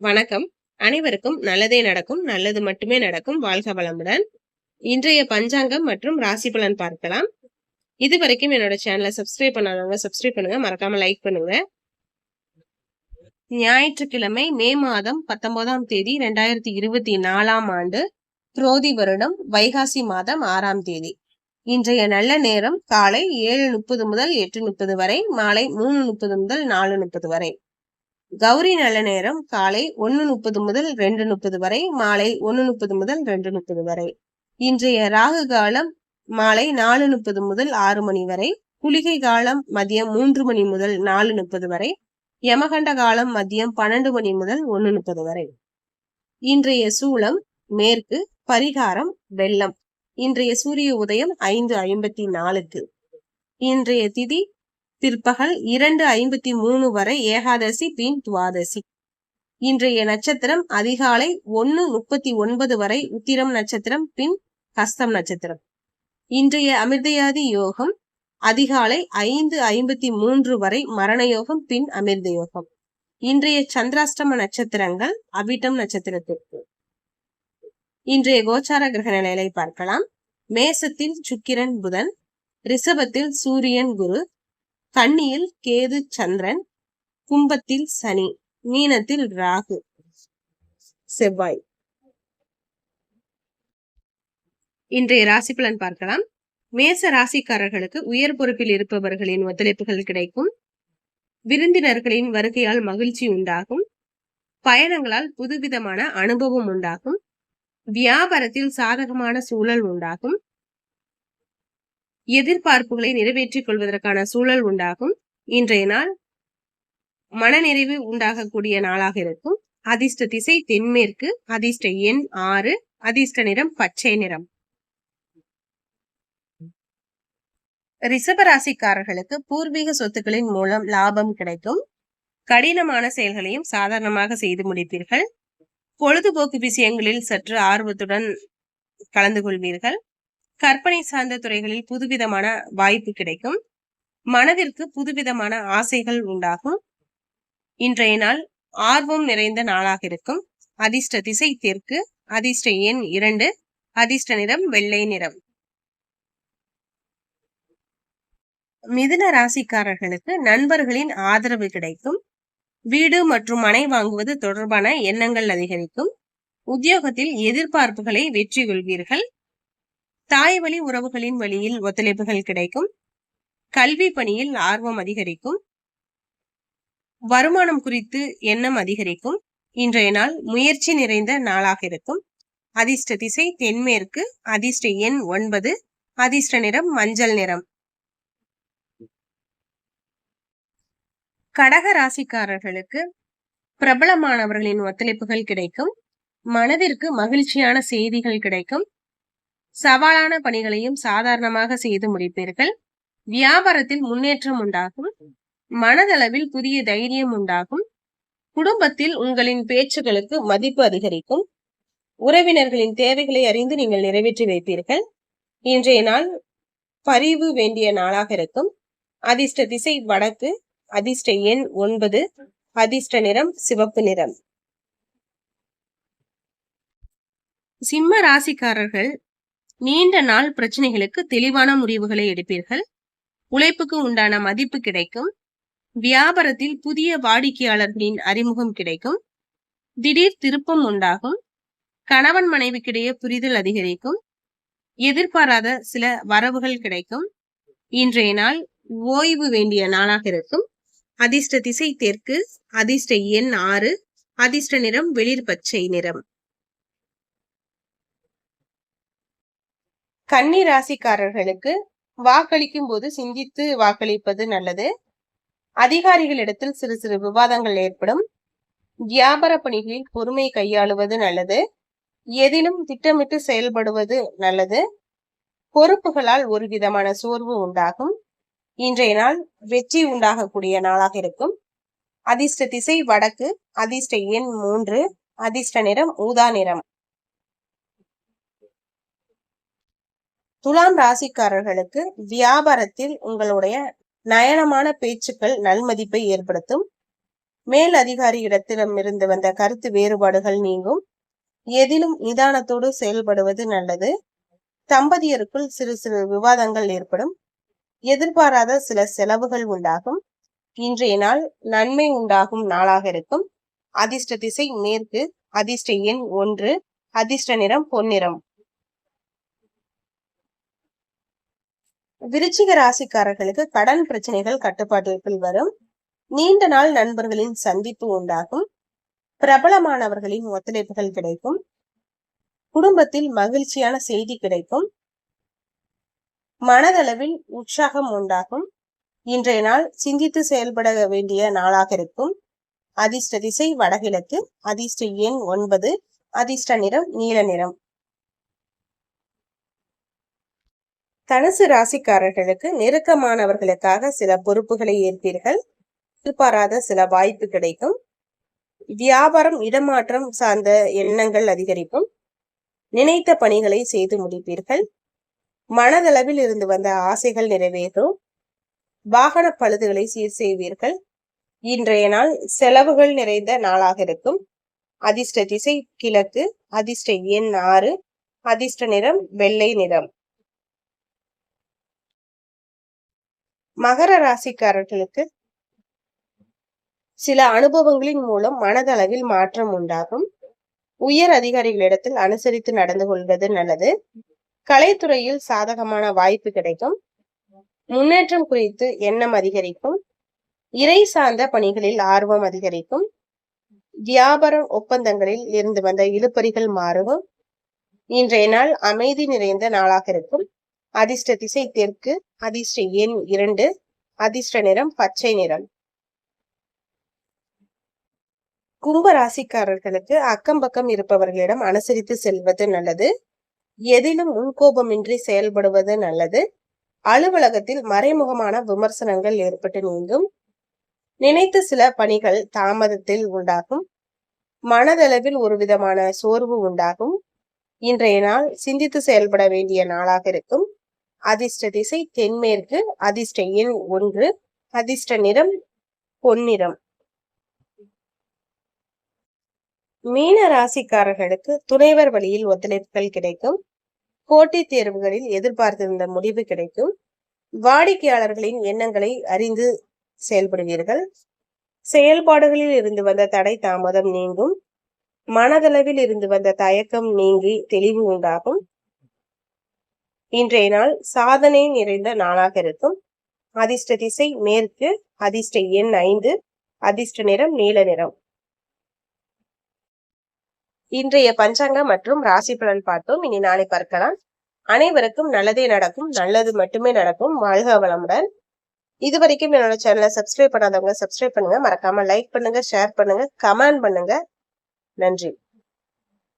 வணக்கம். அனைவருக்கும் நல்லதே நடக்கும் நல்லது மட்டுமே நடக்கும் வாழ்க வளமுடன். இன்றைய பஞ்சாங்கம் மற்றும் ராசி பலன் பார்க்கலாம். இது வரைக்கும் என்னோட சேனலை சப்ஸ்கிரைப் பண்ணாதவங்க சப்ஸ்கிரைப் பண்ணுங்க. மறக்காம லைக் பண்ணுங்க. ஞாயிற்றுக்கிழமை மே மாதம் பத்தொன்பதாம் தேதி ரெண்டாயிரத்தி இருபத்தி நாலாம் ஆண்டு புரோதி வருடம் வைகாசி மாதம் ஆறாம் தேதி. இன்றைய நல்ல நேரம் காலை ஏழு முப்பது முதல் எட்டு முப்பது வரை மாலை மூணு முப்பது முதல் நாலு முப்பது வரை. கௌரி நல்ல நேரம் காலை ஒன்னு முப்பது முதல் ரெண்டு முப்பது வரை மாலை ஒன்னு முப்பது முதல் ரெண்டு முப்பது வரை. இன்றைய ராகு காலம் மாலை நாலு முப்பது முதல் ஆறு மணி வரை குளிகை காலம் மதியம் மூன்று மணி முதல் நாலு முப்பது வரை யமகண்ட காலம் மதியம் பன்னெண்டு மணி முதல் ஒன்னு முப்பது வரை. இன்றைய சூளம் மேற்கு பரிகாரம் வெள்ளம். இன்றைய சூரிய உதயம் ஐந்து ஐம்பத்தி நாலுக்கு. இன்றைய திதி பிற்பகல் இரண்டு ஐம்பத்தி மூணு வரை ஏகாதசி பின் துவாதசி. இன்றைய நட்சத்திரம் அதிகாலை ஒன்னு முப்பத்தி ஒன்பது வரை உத்திரம் நட்சத்திரம் பின் ஹஸ்தம் நட்சத்திரம். இன்றைய அமிர்தயாதி யோகம் அதிகாலை ஐந்து ஐம்பத்தி மூன்று வரை மரண யோகம் பின் அமிர்த யோகம். இன்றைய சந்திராஷ்டம நட்சத்திரங்கள் அவிட்டம் நட்சத்திரத்திற்கு. இன்றைய கோச்சார கிரக நிலையை பார்க்கலாம். மேசத்தில் சுக்கிரன் புதன் ரிஷபத்தில் சூரியன் குரு கன்னியில் கேது சந்திரன் கும்பத்தில் சனி மீனத்தில் ராகு செவ்வாய். இன்றைய ராசி பலன் பார்க்கலாம். மேச ராசிக்காரர்களுக்கு உயர் பொறுப்பில் இருப்பவர்களின் ஒத்துழைப்புகள் கிடைக்கும். விருந்தினர்களின் வருகையால் மகிழ்ச்சி உண்டாகும். பயணங்களால் புதுவிதமான அனுபவம் உண்டாகும். வியாபாரத்தில் சாதகமான சூழல் உண்டாகும். எதிர்பார்ப்புகளை நிறைவேற்றிக் கொள்வதற்கான சூழல் உண்டாகும். இன்றைய நாள் மனநிறைவு உண்டாகக்கூடிய நாளாக இருக்கும். அதிர்ஷ்ட திசை தென்மேற்கு அதிர்ஷ்ட எண் ஆறு அதிர்ஷ்ட நிறம் பச்சை நிறம். ரிசபராசிக்காரர்களுக்கு பூர்வீக சொத்துக்களின் மூலம் லாபம் கிடைக்கும். கடினமான செயல்களையும் சாதாரணமாக செய்து முடிப்பீர்கள். பொழுதுபோக்கு விஷயங்களில் சற்று ஆர்வத்துடன் கலந்து கொள்வீர்கள். கற்பனை சார்ந்த துறைகளில் புதுவிதமான வாய்ப்பு கிடைக்கும். மனதிற்கு புதுவிதமான ஆசைகள் உண்டாகும். இன்றைய நாள் ஆர்வம் நிறைந்த நாளாக இருக்கும். அதிர்ஷ்ட திசை தெற்கு அதிர்ஷ்ட எண் இரண்டு அதிர்ஷ்ட நிறம் வெள்ளை நிறம். மிதுன ராசிக்காரர்களுக்கு நண்பர்களின் ஆதரவு கிடைக்கும். வீடு மற்றும் மனை வாங்குவது தொடர்பான எண்ணங்கள் அதிகரிக்கும். உத்தியோகத்தில் எதிர்பார்ப்புகளை வெற்றி கொள்வீர்கள் தாய்வழி உறவுகளின் வழியில் ஒத்துழைப்புகள் கிடைக்கும். கல்வி பணியில் ஆர்வம் அதிகரிக்கும். வருமானம் குறித்து எண்ணம் அதிகரிக்கும். இன்றைய நாள் முயற்சி நிறைந்த நாளாக இருக்கும். அதிர்ஷ்ட திசை தென்மேற்கு அதிர்ஷ்ட எண் ஒன்பது அதிர்ஷ்ட நிறம் மஞ்சள் நிறம். கடக ராசிக்காரர்களுக்கு பிரபலமானவர்களின் ஒத்துழைப்புகள் கிடைக்கும். மனதிற்கு மகிழ்ச்சியான செய்திகள் கிடைக்கும். சவாலான பணிகளையும் சாதாரணமாக செய்து முடிப்பீர்கள். வியாபாரத்தில் முன்னேற்றம் உண்டாகும். மனதளவில் புதிய தைரியம் உண்டாகும். குடும்பத்தில் உங்களின் பேச்சுகளுக்கு மதிப்பு அதிகரிக்கும். உறவினர்களின் தேவைகளை அறிந்து நீங்கள் நிறைவேற்றி வைப்பீர்கள். இன்றைய நாள் பரிவு வேண்டிய நாளாக இருக்கும். அதிர்ஷ்ட திசை வடக்கு அதிர்ஷ்ட எண் ஒன்பது அதிர்ஷ்ட நிறம் சிவப்பு நிறம். சிம்ம ராசிக்காரர்கள் நீண்ட நாள் பிரச்சனைகளுக்கு தெளிவான முடிவுகளை எடுப்பீர்கள். உழைப்புக்கு உண்டான மதிப்பு கிடைக்கும். வியாபாரத்தில் புதிய வாடிக்கையாளர்களின் அறிமுகம் கிடைக்கும். திடீர் திருப்பம் உண்டாகும். கணவன் மனைவிக்கிடையே புரிதல் அதிகரிக்கும். எதிர்பாராத சில வரவுகள் கிடைக்கும். இன்றைய நாள் ஓய்வு வேண்டிய நாளாக இருக்கும். அதிர்ஷ்ட திசை தெற்கு அதிர்ஷ்ட எண் ஆறு அதிர்ஷ்ட நிறம் வெளிர் பச்சை நிறம். கன்னி ராசிக்காரர்களுக்கு வாக்களிக்கும் போது சிந்தித்து வாக்களிப்பது நல்லது. அதிகாரிகளிடத்தில் சிறு சிறு விவாதங்கள் ஏற்படும். வியாபார பணிகளில் பொறுமை கையாளுவது நல்லது. எதிலும் திட்டமிட்டு செயல்படுவது நல்லது. பொறுப்புகளால் ஒரு விதமான சோர்வு உண்டாகும். இன்றைய நாள் வெற்றி உண்டாகக்கூடிய நாளாக இருக்கும். அதிர்ஷ்ட திசை வடக்கு அதிர்ஷ்ட எண் மூன்று அதிர்ஷ்ட நிறம் ஊதா நிறம். துலாம் ராசிக்காரர்களுக்கு வியாபாரத்தில் உங்களுடைய நயனமான பேச்சுக்கள் நன்மதிப்பை ஏற்படுத்தும். மேல் அதிகாரியிடத்திடம் இருந்து வந்த கருத்து வேறுபாடுகள் நீங்கும். எதிலும் நிதானத்தோடு செயல்படுவது நல்லது. தம்பதியருக்குள் சிறு சிறு விவாதங்கள் ஏற்படும். எதிர்பாராத சில செலவுகள் உண்டாகும். இன்றைய நாள் நன்மை உண்டாகும் நாளாக இருக்கும். அதிர்ஷ்ட திசை மேற்கு அதிர்ஷ்ட எண் ஒன்று அதிர்ஷ்ட நிறம் பொன்னிறம். விருச்சிக ராசிக்காரர்களுக்கு கடன் பிரச்சனைகள் கட்டுப்பாட்டிற்குள் வரும். நீண்ட நாள் நண்பர்களின் சந்திப்பு உண்டாகும். பிரபலமானவர்களின் ஒத்துழைப்புகள் கிடைக்கும். குடும்பத்தில் மகிழ்ச்சியான செய்தி கிடைக்கும். மனதளவில் உற்சாகம் உண்டாகும். இன்றைய நாள் சிந்தித்து செயல்பட வேண்டிய நாளாக இருக்கும். அதிர்ஷ்ட திசை வடகிழக்கு அதிர்ஷ்ட எண் ஒன்பது அதிர்ஷ்ட நிறம் நீல நிறம். தனுசு ராசிக்காரர்களுக்கு நெருக்கமானவர்களுக்காக சில பொறுப்புகளை ஏற்பீர்கள். எதிர்பாராத சில வாய்ப்பு கிடைக்கும். வியாபாரம் இடமாற்றம் சார்ந்த எண்ணங்கள் அதிகரிக்கும். நினைத்த பணிகளை செய்து முடிப்பீர்கள். மனதளவில் இருந்து வந்த ஆசைகள் நிறைவேறும். வாகன பழுதுகளை சீர் செய்வீர்கள். இன்றைய நாள் செலவுகள் நிறைந்த நாளாக இருக்கும். அதிர்ஷ்ட திசை கிழக்கு அதிர்ஷ்ட எண் ஆறு அதிர்ஷ்ட நிறம் வெள்ளை நிறம். மகர ராசிக்காரர்களுக்கு சில அனுபவங்களின் மூலம் மனதளவில் மாற்றம் உண்டாகும். உயர் அதிகாரிகளிடத்தில் அனுசரித்து நடந்து கொள்வது நல்லது. கலைத்துறையில் சாதகமான வாய்ப்பு கிடைக்கும். முன்னேற்றம் குறித்து எண்ணம் அதிகரிக்கும். இறை சார்ந்த பணிகளில் ஆர்வம் அதிகரிக்கும். வியாபார ஒப்பந்தங்களில் இருந்து வந்த இழுப்பறிகள் மாறும். இன்றைய நாள் அமைதி நிறைந்த நாளாக இருக்கும். அதிர்ஷ்ட திசை தெற்கு அதிர்ஷ்ட எண் இரண்டு அதிர்ஷ்ட நிறம் பச்சை நிறம். கும்ப ராசிக்காரர்களுக்கு அக்கம் பக்கம் இருப்பவர்களிடம் அனுசரித்து செல்வது நல்லது. எதிலும் முன்கோபமின்றி செயல்படுவது நல்லது. அலுவலகத்தில் மறைமுகமான விமர்சனங்கள் ஏற்பட்டு நீங்கும். நினைத்த சில பணிகள் தாமதத்தில் உண்டாகும். மனதளவில் ஒரு விதமான சோர்வு உண்டாகும். இன்றைய நாள் சிந்தித்து செயல்பட வேண்டிய நாளாக இருக்கும். அதிர்ஷ்ட திசை தென்மேற்கு அதிர்ஷ்ட எண் ஒன்று அதிர்ஷ்ட நிறம் பொன்னிறம். மீன ராசிக்காரர்களுக்கு துணைவர் வழியில் ஒத்துழைப்புகள் கிடைக்கும். போட்டித் தேர்வுகளில் எதிர்பார்த்திருந்த முடிவு கிடைக்கும். வாடிக்கையாளர்களின் எண்ணங்களை அறிந்து செயல்படுவீர்கள். செயல்பாடுகளில் இருந்து வந்த தடை தாமதம் நீங்கும். மனதளவில் இருந்து வந்த தயக்கம் நீங்கி தெளிவு உண்டாகும். இன்றைய நாள் சாதனை நிறைந்த நாளாக இருக்கும். அதிர்ஷ்ட திசை மேற்கு அதிர்ஷ்ட எண் ஐந்து அதிர்ஷ்ட நிறம் நீல நிறம். இன்றைய பஞ்சாங்கம் மற்றும் ராசி பலன் பார்த்தோம். இனி நாளை பார்க்கலாம். அனைவருக்கும் நல்லதே நடக்கும் நல்லது மட்டுமே நடக்கும். வாழ்க வளமுடன். இது வரைக்கும் என்னோட சேனலை சப்ஸ்கிரைப் பண்ணாதவங்க சப்ஸ்கிரைப் பண்ணுங்க. மறக்காம லைக் பண்ணுங்க ஷேர் பண்ணுங்க கமெண்ட் பண்ணுங்க. நன்றி.